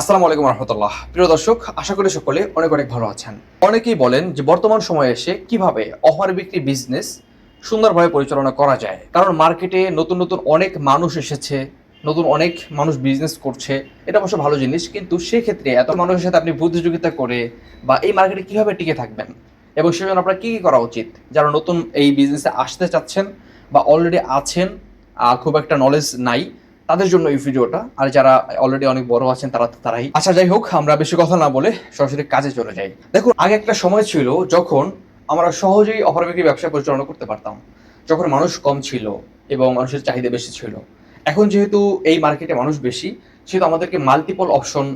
আসসালামু আলাইকুম রহমতুল্লাহ। প্রিয় দর্শক, আশা করি সকলে অনেক অনেক ভালো আছেন। অনেকেই বলেন যে বর্তমান সময়ে এসে কীভাবে অফার বিক্রি বিজনেস সুন্দরভাবে পরিচালনা করা যায়। কারণ মার্কেটে নতুন নতুন অনেক মানুষ এসেছে, নতুন অনেক মানুষ বিজনেস করছে। এটা অবশ্য ভালো জিনিস, কিন্তু সেক্ষেত্রে এত মানুষের সাথে আপনি প্রতিযোগিতা করে বা এই মার্কেটে কীভাবে টিকে থাকবেন এবং সেজন্য আপনার কী কী করা উচিত? যারা নতুন এই বিজনেসে আসতে চাচ্ছেন বা অলরেডি আছেন খুব একটা নলেজ নাই তাদের জন্য এই ভিডিওটা। আর যারা অলরেডি অনেক বড় আছেন, তারা তারাই। আচ্ছা যাই হোক, আমরা বেশি কথা না বলে সরাসরি কাজে চলে যাই। দেখুন, আগে একটা সময় ছিল যখন আমরা সহজেই অফার ব্যবসা পরিচালনা করতে পারতাম। যখন মানুষ কম ছিল এবং মানুষের চাহিদা বেশি ছিল। এখন যেহেতু এই মার্কেটে মানুষ বেশি, সেহেতু আমাদেরকে মাল্টিপল অপশন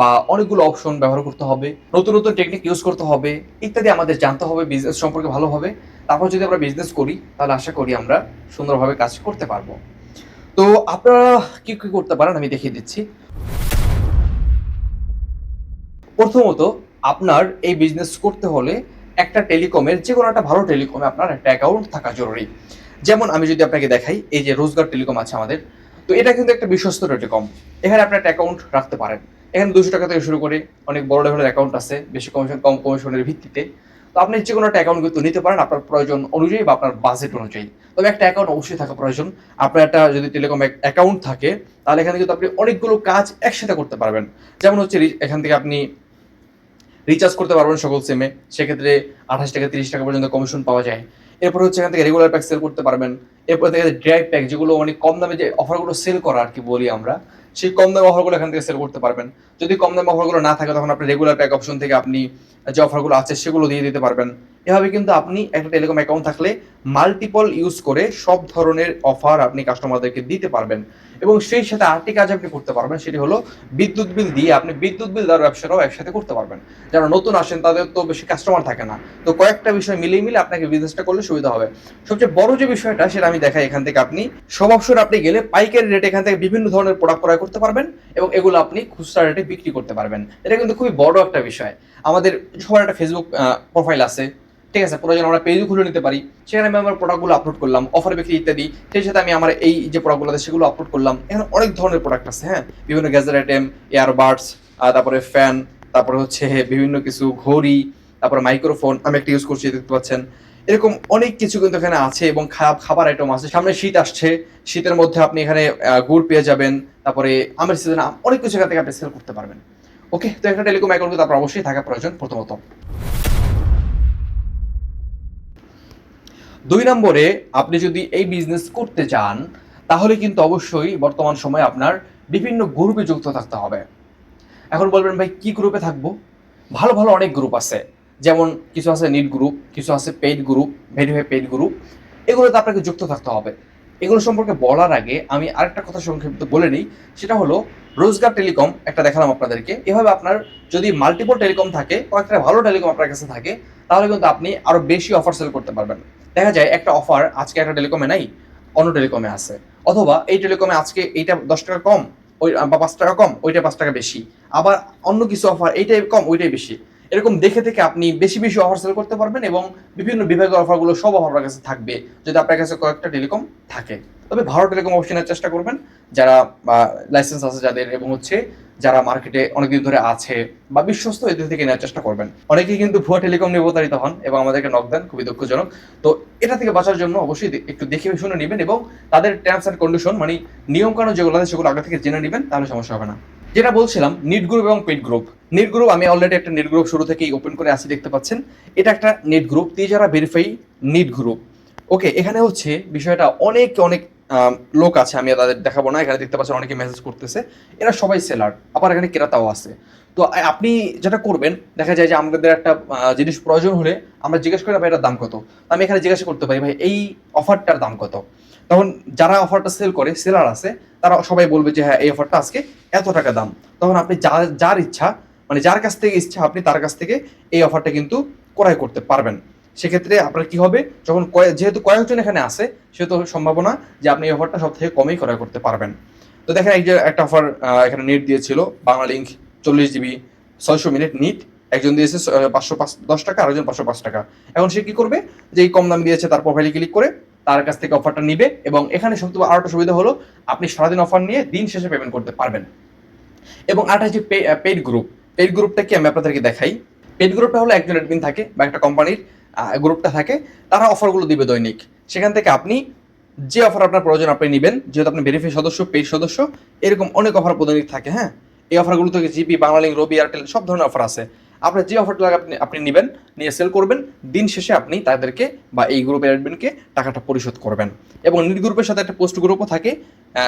বা অনেকগুলো অপশন ব্যবহার করতে হবে। নতুন নতুন টেকনিক ইউজ করতে হবে, ইত্যাদি আমাদের জানতে হবে বিজনেস সম্পর্কে ভালোভাবে তারপর যদি আমরা বিজনেস করি, তাহলে আশা করি আমরা সুন্দরভাবে কাজ করতে পারব। তো আপনারা কি কি করতে পারেন? আমি দেখিয়ে দিচ্ছি। প্রথমত, আপনার এই বিজনেস করতে হলে একটা টেলিকমের যে কোনো একটা ভালো টেলিকমে আপনার একটা অ্যাকাউন্ট থাকা জরুরি। যেমন আমি যদি আপনাকে দেখাই, এই যে রোজগার টেলিকম আছে আমাদের, তো এটা কিন্তু একটা বিশ্বস্ত টেলিকম এখানে আপনি একটা অ্যাকাউন্ট রাখতে পারেন। এখানে দুশো টাকা থেকে শুরু করে অনেক বড় লেভেলের অ্যাকাউন্ট আছে, বেশি কমিশন কম কমিশনের ভিত্তিতে। তো আপনি যে কোনো একটা অ্যাকাউন্ট কিন্তু নিতে পারেন আপনার প্রয়োজন অনুযায়ী বা আপনার বাজেট অনুযায়ী। তবে একটা অ্যাকাউন্ট অবশ্যই থাকা প্রয়োজন। আপনার একটা যদি টেলিকম অ্যাকাউন্ট থাকে, তাহলে এখানে কিন্তু আপনি অনেকগুলো কাজ একসাথে করতে পারবেন। যেমন হচ্ছে এখান থেকে আপনি রিচার্জ করতে পারবেন সকল সিমে সেক্ষেত্রে আঠাশ টাকা, তিরিশ টাকা পর্যন্ত কমিশন পাওয়া যায়। এরপর হচ্ছে এখান থেকে রেগুলার প্যাক সেল করতে পারবেন। এরপর থেকে ড্রাইভ প্যাক যেগুলো অনেক কম দামে যে অফারগুলো সেল করা আর কি বলি আমরা, সেই কম দামে অফারগুলো এখান থেকে সেল করতে পারবেন। যদি কম দামে অফারগুলো না থাকে, তখন আপনি রেগুলার প্যাক অপশন থেকে আপনি যে অফারগুলো আছে, সেগুলো দিয়ে দিতে পারবেন। এভাবে কিন্তু আপনি একটা টেলিকম অ্যাকাউন্ট থাকলে মাল্টিপল ইউজ করে সব ধরনের অফার আপনি কাস্টমারদেরকে দিতে পারবেন। এবং সেই সাথে আরেকটি কাজ আপনি করতে পারবেন, সেটি হলো বিদ্যুৎ বিল দিয়ে আপনি বিদ্যুৎ বিল দেওয়ার ব্যবসাটাও একসাথে করতে পারবেন। যারা নতুন আসেন, তাদের তো বেশি কাস্টমার থাকে না। তো কয়েকটা বিষয় মিলিয়ে মিলে আপনাকে বিজনেসটা করলে সুবিধা হবে। সবচেয়ে বড় যে বিষয়টা, সেটা আমি দেখাই এখান থেকে আপনি। সব অপশন আপনি গেলে পাইকারি রেটে এখান থেকে বিভিন্ন ধরনের প্রোডাক্ট ক্রয় করতে পারবেন এবং এগুলো আপনি খুচরা রেটে বিক্রি করতে পারবেন। এটা কিন্তু খুবই বড় একটা বিষয়। আমাদের সবার একটা ফেসবুক প্রোফাইল আছে। ঠিক আছে প্রয়োজন আমরা পেজও খুলে নিতে পারি। সেখানে আমি আমার প্রোডাক্টগুলো আপলোড করলাম অফার বিক্রি ইত্যাদি। সেই সাথে আমি আমার এই যে প্রোডাক্টগুলো আছে, সেগুলো আপলোড করলাম। এখানে অনেক ধরনের প্রোডাক্ট আছে হ্যাঁ? বিভিন্ন গ্যাজেট আইটেম এয়ারবাডস তারপরে ফ্যান তারপরে হচ্ছে বিভিন্ন কিছু ঘড়ি, তারপরে মাইক্রোফোন আমি একটা ইউজ করছি, দেখতে পাচ্ছেন। এরকম অনেক কিছু কিন্তু এখানে আছে এবং খারাপ খাবার আইটেম আছে। সামনে শীত আসছে, শীতের মধ্যে আপনি এখানে গুড় পেয়ে যাবেন, তারপরে আমের সিজন অনেক কিছু এখান থেকে আপনি সেল করতে পারবেন। ওকে তো একটা টেলিকম অ্যাকাউন্ট কিন্তু অবশ্যই থাকা প্রয়োজন, প্রথমত। দুই নম্বরে আপনি যদি এই বিজনেস করতে চান, তাহলে কিন্তু অবশ্যই বর্তমান সময়ে আপনার বিভিন্ন গ্রুপে যুক্ত থাকতে হবে। এখন বলবেন, ভাই, কি গ্রুপে থাকব? ভালো ভালো অনেক গ্রুপ আছে। যেমন কিছু আছে নিট গ্রুপ কিছু আছে paid group verify paid group এগুলোতে আপনাকে যুক্ত থাকতে হবে। এগুলো সম্পর্কে বলার আগে আমি আরেকটা কথা সংক্ষিপ্ত বলে নিই। সেটা হলো, রোজগার টেলিকম একটা দেখালাম আপনাদেরকে। এভাবে আপনার যদি মাল্টিপল টেলিকম থাকে, কয়েকটা ভালো টেলিকম আপনার কাছে থাকে, তাহলে কিন্তু আপনি আরও বেশি অফার সেল করতে পারবেন। দেখা যায় একটা অফার আজকে একটা টেলিকমে নাই, অন্য টেলিকমে আছে। অথবা এই টেলিকমে আজকে এইটা দশ টাকা কম, ওই, বা পাঁচ টাকা কম, ওইটা পাঁচ টাকা বেশি। আবার অন্য কিছু অফার এইটাই কম, ওইটাই বেশি। এরকম দেখে থেকে আপনি বেশি বেশি অফার সেল করতে পারবেন এবং বিভিন্ন বিভাগের অফারগুলো সব আপনার কাছে থাকবে, যদি আপনার কাছে কয়েকটা টেলিকম থাকে। তবে ভালো টেলিকম অপশনের চেষ্টা করবেন। যারা লাইসেন্স আছে যাদের, এবং হচ্ছে যারা মার্কেটে অনেকদিন ধরে আছে বা বিশ্বস্ত এদের থেকে নেওয়ার চেষ্টা করবেন। অনেকেই কিন্তু ভুয়া টেলিকম নিয়ে প্রতারিত হন এবং আমাদেরকে নক দেন, খুবই দুঃখজনক। তো এটা থেকে বাঁচার জন্য অবশ্যই একটু দেখে শুনে নেবেন এবং তাদের টার্মস অ্যান্ড কন্ডিশন মানে নিয়মকানুন যেগুলো আছে সেগুলো আগে থেকে জেনে নেবেন, তাহলে সমস্যা হবে না। যেটা বলছিলাম নিট গ্রুপ এবং পেড গ্রুপ নিট গ্রুপ আমি অলরেডি একটা নিট গ্রুপ শুরু থেকেই ওপেন করে আসি দেখতে পাচ্ছেন। এটা একটা নেট গ্রুপ যারা ভেরিফাই নিট গ্রুপ ওকে এখানে হচ্ছে বিষয়টা অনেক অনেক লোক আছে, আমি তাদের দেখাবো না, এখানে দেখতে পাচ্ছেন অনেকে মেসেজ করতেছে। এরা সবাই সেলার আবার এখানে ক্রেতাও আছে। তো আপনি যেটা করবেন, দেখা যায় যে আমাদের একটা জিনিস প্রয়োজন হলে আমরা জিজ্ঞেস করি, ভাই, এটার দাম কত? আমি এখানে জিজ্ঞাসা করতে পারি, ভাই, এই অফারটার দাম কত? তখন যারা অফারটা সেল করে সেলার আছে, তারা সবাই বলবে যে হ্যাঁ এই অফারটা আজকে এত টাকা দাম। তখন আপনি যার যার ইচ্ছা মানে যার কাছ থেকে ইচ্ছা, আপনি তার কাছ থেকে এই অফারটা কিন্তু ক্রয় করতে পারবেন। সেক্ষেত্রে আপনার কি হবে? যখন যেহেতু কয়েকজন এখানে আছে, সেহেতু সম্ভাবনা যে আপনি এই অফারটা সব থেকে কমেই ক্রয় করতে পারবেন। তো দেখেন যে একটা অফার এখানে নেট দিয়েছিল, বাংলা লিঙ্ক চল্লিশ জিবি ছয়শো মিনিট নিট একজন দিয়েছে পাঁচশো পাঁচ, দশ টাকা আরেকজন পাঁচশো পাঁচ টাকা। এখন সে কি করবে? যে এই কম দাম দিয়েছে, তার প্রোফাইলে ক্লিক করে তার কাছ থেকে অফারটা নিবে এবং এখানে সবথেকে আরও একটা সুবিধা হলো, আপনি সারাদিন অফার নিয়ে দিন শেষে পেমেন্ট করতে পারবেন। এবং আরেকটা হচ্ছে পেইড গ্রুপ পেইড গ্রুপটা কি আমি আপনাদেরকে দেখাই। পেইড গ্রুপটা হলো একজন অ্যাডমিন থাকে বা একটা কোম্পানির গ্রুপটা থাকে, তারা অফারগুলো দিবে দৈনিক। সেখান থেকে আপনি যে অফার আপনার প্রয়োজন, আপনি নেবেন। যেহেতু আপনি ভেরিফাই সদস্য পেইড সদস্য, এরকম অনেক অফার দৈনিক থাকে হ্যাঁ? এই অফারগুলো থেকে জিপি বাংলালিংক রবি এয়ারটেল সব ধরনের অফার আছে। আপনার যে অফারটা লাগে আপনি আপনি নেবেন, নিয়ে সেল করবেন, দিন শেষে আপনি তাদেরকে বা এই গ্রুপের অ্যাডমিনকে টাকাটা পরিশোধ করবেন। এবং নিট গ্রুপের সাথে একটা পোস্ট গ্রুপও থাকে।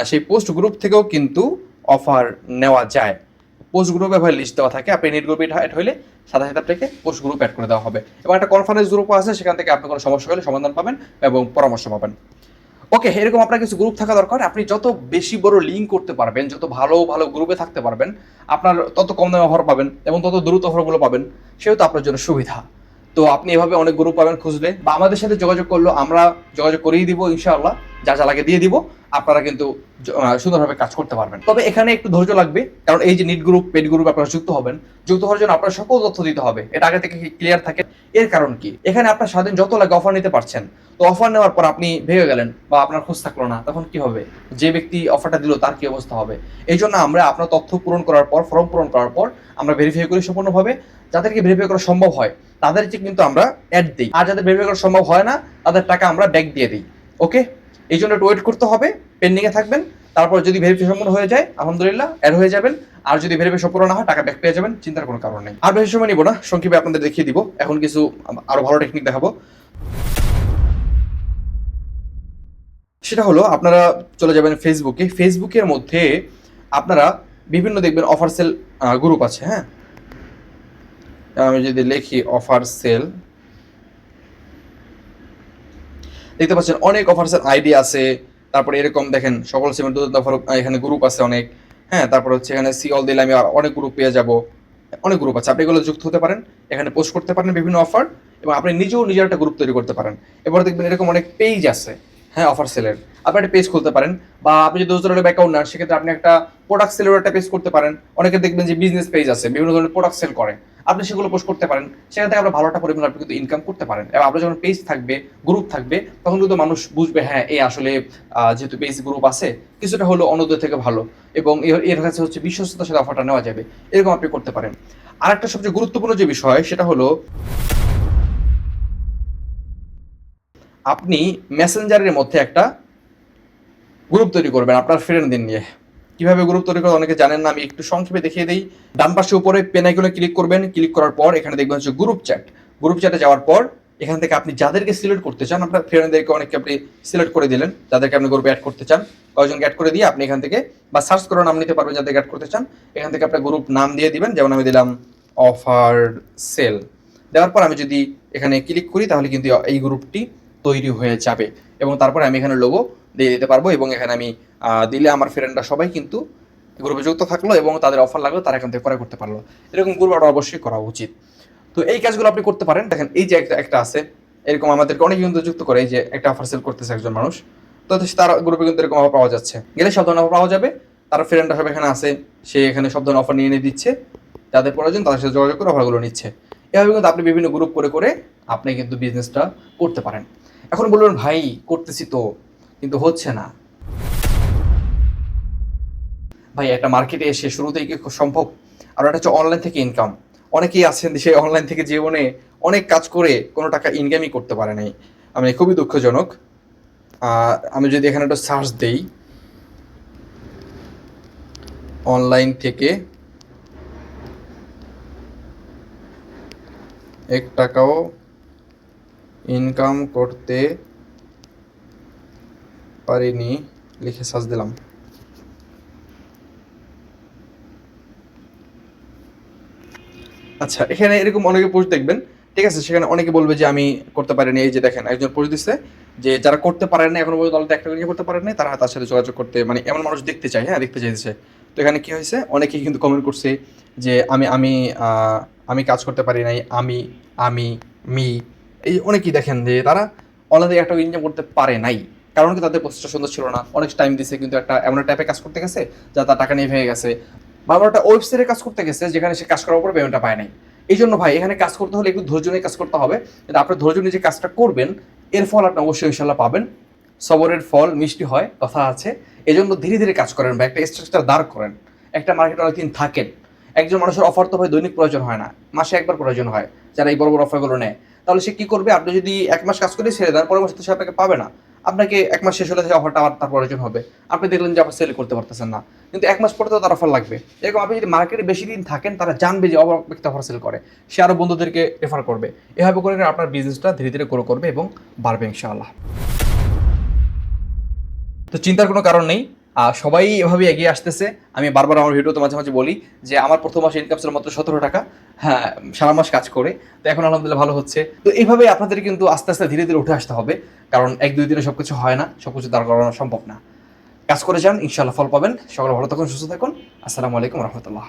সেই পোস্ট গ্রুপ থেকেও কিন্তু অফার নেওয়া যায়। পোস্ট গ্রুপ ব্যবহার লিস্ট দেওয়া থাকে। আপনি নেট গ্রুপে অ্যাড হলে সাথে সাথে আপনাকে পোস্ট গ্রুপ অ্যাড করে দেওয়া হবে। এবং একটা কনফারেন্স গ্রুপও আছে, সেখান থেকে আপনি কোনো সমস্যা হলে সমাধান পাবেন এবং পরামর্শ পাবেন। ওকে এরকম আপনার কিছু গ্রুপ থাকা দরকার। আপনি যত বেশি বড় লিঙ্ক করতে পারবেন, যত ভালো ভালো গ্রুপে থাকতে পারবেন, আপনার তত কম দামে অফার পাবেন এবং তত দ্রুত অফারগুলো পাবেন সেহেতু আপনার জন্য সুবিধা। তো আপনি এভাবে অনেক গ্রুপ পাবেন খুঁজলে বা আমাদের সাথে যোগাযোগ করল, আমরা যোগাযোগ করিয়ে দিব ইনশাআল্লাহ, যা যা লাগে দিয়ে দিব, আপনারা কিন্তু সুন্দরভাবে কাজ করতে পারবেন। তবে এখানে একটু ধৈর্য লাগবে, কারণ এই যে নিট গ্রুপ পেড গ্রুপ আপনারা যুক্ত হবেন, যুক্ত হওয়ার জন্য আপনার সকল তথ্য দিতে হবে। এটা আগে থেকে ক্লিয়ার থাকে? এর কারণ কি? এখানে আপনার স্বাধীন যত লাগে অফার নিতে পারছেন। তো অফার নেওয়ার পর আপনি ভেবে গেলেন, বা আপনার খোঁজ থাকল না, তখন কি হবে? যে ব্যক্তি অফারটা দিল, তার কি অবস্থা হবে? এই জন্য আমরা আপনার তথ্য পূরণ করার পর ফর্ম পূরণ করার পর, আমরা ভেরিফাই করি সম্পূর্ণভাবে। যাদেরকে ভেরিফাই করা সম্ভব হয়, তাদেরকে কিন্তু আমরা অ্যাড দিই। আর যাদের ভেরিফাই করা সম্ভব হয় না, তাদের টাকা আমরা ব্যাক দিয়ে দিই। ওকে এই জন্য একটু ওয়েট করতে হবে পেন্ডিংয়ে থাকবেন। তারপর যদি ভেরিফাই সম্পূর্ণ হয়ে যায়, আলহামদুলিল্লাহ অ্যাড হয়ে যাবেন। আর যদি ভেরিফাই সম্পূর্ণ না হয়, টাকা ব্যাক পেয়ে যাবেন, চিন্তার কোনো কারণ নেই। আর বেশি সময় নিব না, সংক্ষেপে আপনাদের দেখিয়ে দিব। এখন কিছু আরও ভালো টেকনিক দেখাবো। সেটা হলো, আপনারা চলে যাবেন ফেসবুকে ফেসবুকের মধ্যে আপনারা বিভিন্ন দেখবেন অফার সেল গ্রুপ আছে হ্যাঁ? আমি যদি লিখি অফার সেল দেখতে পাচ্ছেন অনেক অফার সেল আইডি আছে। তারপরে এরকম দেখেন, সকল সিমেন্ট অফার এখানে গ্রুপ আছে অনেক। হ্যাঁ তারপর হচ্ছে এখানে সি অল দিলে আমি অনেক গ্রুপ পেয়ে যাব। অনেক গ্রুপ আছে, আপনি এগুলো যুক্ত হতে পারেন। এখানে পোস্ট করতে পারেন বিভিন্ন অফার এবং আপনি নিজেও নিজের একটা গ্রুপ তৈরি করতে পারেন। এবার দেখবেন এরকম অনেক পেজ আছে। হ্যাঁ অফার সেলের আপনি একটা পেজ খুলতে পারেন বা আপনি যদি দোজ অ্যাকাউন্ট নেন, সেক্ষেত্রে আপনি একটা প্রোডাক্ট সেলের একটা পেজ করতে পারেন। অনেকে দেখবেন যে বিজনেস পেজ আছে, বিভিন্ন ধরনের প্রোডাক্ট সেল করে। আপনি সেগুলো পোস্ট করতে পারেন। সেখান থেকে আপনার ভালো একটা পরিমাণ আপনি কিন্তু ইনকাম করতে পারেন। এবং আপনার যখন পেজ থাকবে গ্রুপ থাকবে, তখন কিন্তু মানুষ বুঝবে হ্যাঁ এই আসলে যেহেতু পেজ গ্রুপ আছে, কিছুটা হলো অন্যদের থেকে ভালো। এবং এর কাছে হচ্ছে বিশ্বস্ততার সাথে অফারটা নেওয়া যাবে। এরকম আপনি করতে পারেন। আর একটা সবচেয়ে গুরুত্বপূর্ণ যে বিষয়, সেটা হলো আপনি মেসেঞ্জারের মধ্যে একটা গ্রুপ তৈরি করবেন আপনার ফ্রেন্ডদের নিয়ে। কীভাবে গ্রুপ তৈরি করে অনেকে জানেন না, আমি একটু সংক্ষেপে দেখিয়ে দিই। ডান পাশে উপরে পেন আইকনে ক্লিক করবেন ক্লিক করার পর এখানে দেখবেন হচ্ছে গ্রুপ চ্যাট গ্রুপ চ্যাটে যাওয়ার পর এখান থেকে আপনি যাদেরকে সিলেক্ট করতে চান, আপনার ফ্রেন্ডদেরকে অনেককে আপনি সিলেক্ট করে দিলেন, যাদেরকে আপনি গ্রুপে অ্যাড করতে চান, কয়েকজনকে অ্যাড করে দিয়ে আপনি এখান থেকে বা সার্চ করে নাম নিতে পারবেন যাদেরকে অ্যাড করতে চান, এখান থেকে আপনার গ্রুপ নাম দিয়ে দিবেন, যেমন আমি দিলাম অফার সেল দেওয়ার পর আমি যদি এখানে ক্লিক করি তাহলে কিন্তু এই গ্রুপটি তৈরি হয়ে যাবে। এবং তারপরে আমি এখানে লোগো দিয়ে দিতে পারব এবং এখানে আমি দিলে আমার ফ্রেন্ডরা সবাই কিন্তু গ্রুপে যুক্ত থাকল এবং তাদের অফার লাগল, তারা এখান থেকে ক্রয় করতে পারল। এরকম গ্রুপ আরও অবশ্যই করা উচিত। তো এই কাজগুলো আপনি করতে পারেন। দেখেন, এই যে একটা একটা আছে, এরকম আমাদেরকে অনেক কিন্তু যুক্ত করে, এই যে একটা অফার সেল করতেছে একজন মানুষ। তো তার গ্রুপে কিন্তু এরকম অফার পাওয়া যাচ্ছে। গেলে সব ধরনের অফার পাওয়া যাবে। তার ফ্রেন্ডরা সব এখানে আছে, সে এখানে সব ধরনের অফার নিয়ে নিয়ে দিচ্ছে। যাদের প্রয়োজন, তাদের সাথে যোগাযোগ করে অফারগুলো নিচ্ছে। এভাবে কিন্তু আপনি বিভিন্ন গ্রুপ করে করে আপনি কিন্তু বিজনেসটা করতে পারেন। এখন বলবেন, ভাই, করতেছি তো, কিন্তু হচ্ছে না। ভাই, একটা মার্কেটে এসে শুরুতেই কি সম্ভব? আর একটা হচ্ছে অনলাইন থেকে ইনকাম অনেকেই আছেন সে অনলাইন থেকে জীবনে অনেক কাজ করে কোনো টাকা ইনকামই করতে পারে নাই। আমি খুবই দুঃখজনক। আমি যদি এখানে একটা সার্চ দেই অনলাইন থেকে এক টাকাও ইনকাম করতে পারিনি, লিখে সার্চ দিলাম। আচ্ছা এখানে এরকম অনেকে পোস্ট দেখবেন। ঠিক আছে, সেখানে অনেকে বলবে যে, আমি করতে পারিনি। এই যে দেখেন, একজন পোস্ট দিচ্ছে যে, যারা করতে পারেন না এখনও পর্যন্ত একটা করে করতে পারেন না তারা তার সাথে যোগাযোগ করতে মানে এমন মানুষ দেখতে চায় হ্যাঁ দেখতে চাইছে তো এখানে কি হয়েছে? অনেকেই কিন্তু কমেন্ট করছে যে, আমি আমি আমি কাজ করতে পারি নাই, আমি আমি, মি। এই অনেকেই দেখেন যে তারা অনলাইনে একটা ইনকাম করতে পারে নাই। কারণ কি তাদের প্রচেষ্টা সুন্দর ছিল না। অনেক টাইম দিছে, কিন্তু একটা এমন টাইপে কাজ করতে গেছে যা তার টাকা নিয়ে ভেঙে গেছে। বা একটা ওয়েবসাইটে কাজ করতে গেছে যেখানে সে কাজ করার পর পেমেন্টটা পায় নাই। এই জন্য ভাই, এখানে কাজ করতে হলে একটু ধৈর্য নিয়ে কাজ করতে হবে। কিন্তু আপনার ধৈর্য নিয়ে যে কাজটা করবেন, এর ফল আপনি অবশ্যই ইনশাল্লাহ পাবেন। সবরের ফল, মিষ্টি হয় কথা আছে। এই জন্য ধীরে ধীরে কাজ করেন বা একটা স্ট্রাকচার দাঁড় করেন। একটা মার্কেটে অনেকদিন থাকেন। একজন মানুষের অফার তো ভাই দৈনিক প্রয়োজন হয় না। মাসে একবার প্রয়োজন হয়, যারা এই বড় বড় অফারগুলো নেয়। তাহলে সে কি করবে? আপনি যদি এক মাস কাজ করে ছেড়ে দেন, পরের মাসে তো সে আপনাকে পাবে না। আপনাকে এক মাস শেষ হলে সেই অফারটা আবার তার প্রয়োজন হবে। আপনি দেখলেন যে আবার সেল করতে পারতেছেন না। কিন্তু এক মাস পরে তো তার অফার লাগবে। এরকম আপনি যদি মার্কেটে বেশি দিন থাকেন, তারা জানবে যে অপর ব্যক্তি অফার সেল করে। সে আরও বন্ধুদেরকে রেফার করবে। এভাবে করে আপনার বিজনেসটা ধীরে ধীরে গ্রো করবে এবং বাড়বে ইনশাআল্লাহ। তো চিন্তার কোনো কারণ নেই। সবাই এভাবে এগিয়ে আসতেছে। আমি বারবার আমার ভিডিওতে মাঝে মাঝে বলি যে আমার প্রথম মাসে ইনকাম ছিল মাত্র সতেরো টাকা। হ্যাঁ সারা মাস কাজ করে। তো এখন আলহামদুলিল্লাহ ভালো হচ্ছে। তো এইভাবে আপনাদের কিন্তু আস্তে আস্তে ধীরে ধীরে উঠে আসতে হবে। কারণ এক, দুই দিনে সব কিছু হয় না। সব কিছু দাঁড় করানো সম্ভব না। কাজ করে যান, ইনশাআল্লাহ ফল পাবেন। সকাল ভালো থাকুন, সুস্থ থাকুন। আসসালামু আলাইকুম রহমতুল্লাহ।